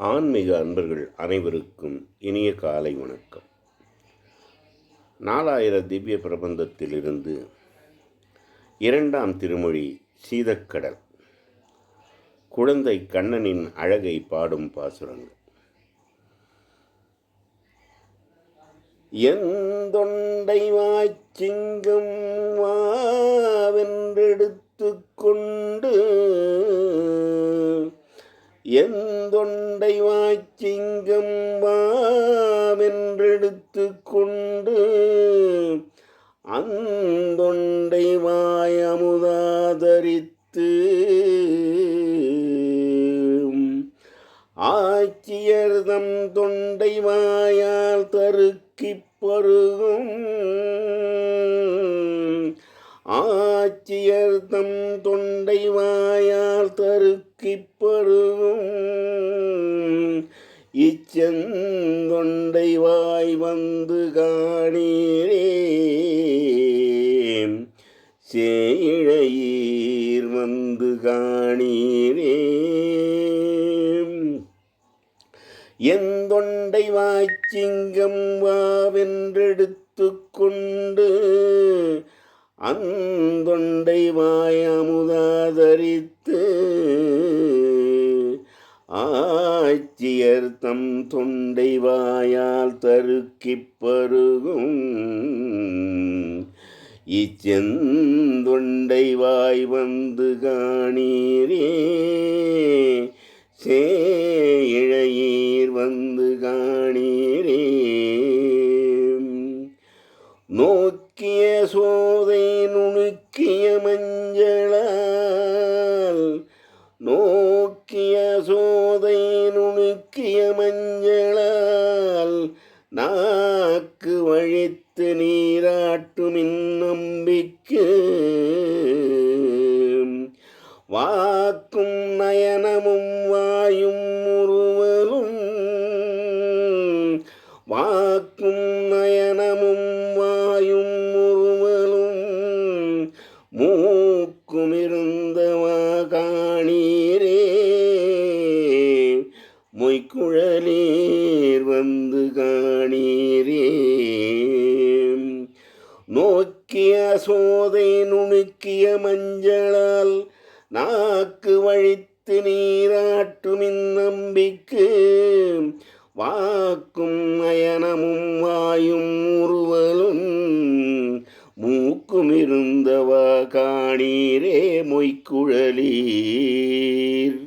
ஆன்மீக அன்பர்கள் அனைவருக்கும் இனிய காலை வணக்கம். நாலாயிர திவ்ய பிரபந்தத்திலிருந்து இரண்டாம் திருமொழி சீதக்கடல். குழந்தை கண்ணனின் அழகை பாடும் பாசுரங்கள். எந்தொண்டை வாய்ச்சிங்கம் வாவென்றெடுத்து கொண்டு எந்தொண்டை வாச்சிங்கம் வாவென்றெடுத்து கொண்டு அந்தொண்டை வாய் அமுதாதரித்து ஆட்சியர்தம் தொண்டை வாயால் தருக்கிப் பருகும். ஆட்சியர்தம் தொண்டை வாயால் தருக்கிப் பருகும் இச்செந்தொண்டை வாய் வந்து காணீரே. சேழையீர் வந்து காணீரே. எந்தொண்டை வாய்ச்சிங்கம் வாவென்றெடுத்து கொண்டு அந்தொண்டை வாய் அமுதாதரித்து ஆட்சியர் தம் தொண்டை வாயால் தருக்கிப் பருகும். இச்செந்தொண்டை வாய் வந்து காணீரே சேழையீர் வந்து காணீரே. நோக்கிய சோ நோக்கிய மஞ்சளால் நோக்கிய சோதை நுணுக்கிய மஞ்சளால் நாக்கு வழித்து நீராட்டுமின் நம்பிக்கு வாக்கும் நயனமும் வாயும் உரு மூக்கும் காணீரே மொய்க்குழலீர் வந்து காணீரே. நோக்கிய சோதை நுணுக்கிய மஞ்சளால் நாக்கு வழித்து நீராட்டுமின் நம்பிக்கு வாக்கும் அயனமும் வாயும் மூக்கும் இருந்தவா காணீரே மொய்க்குழலீர்.